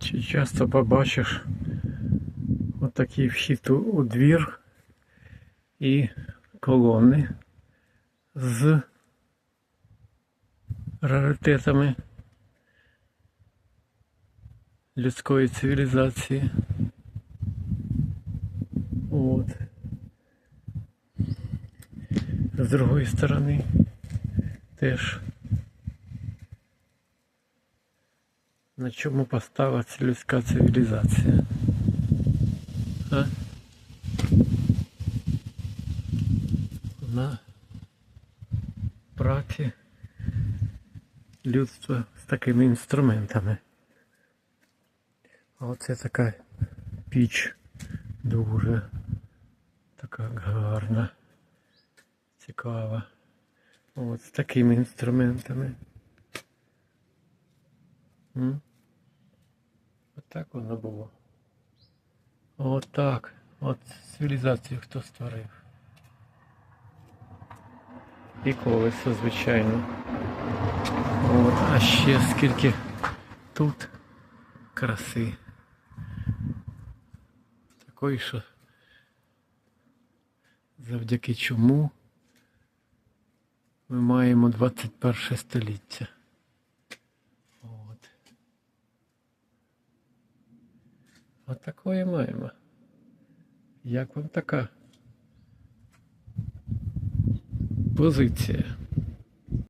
Чи часто побачиш отакий вхід у, у двір і колони з раритетами людської цивілізації. От. З другої сторони теж на чому поставиться людська цивілізація. А? На праці людства з такими інструментами. А оце така піч дуже така гарна, цікава. От з такими інструментами. М? Отак воно було. Отак. От цивілізацію хто створив. І колесо, звичайно. От, а ще скільки тут краси. Такої, що завдяки чому ми маємо 21 століття. От. От маємо. Як вам така позиція?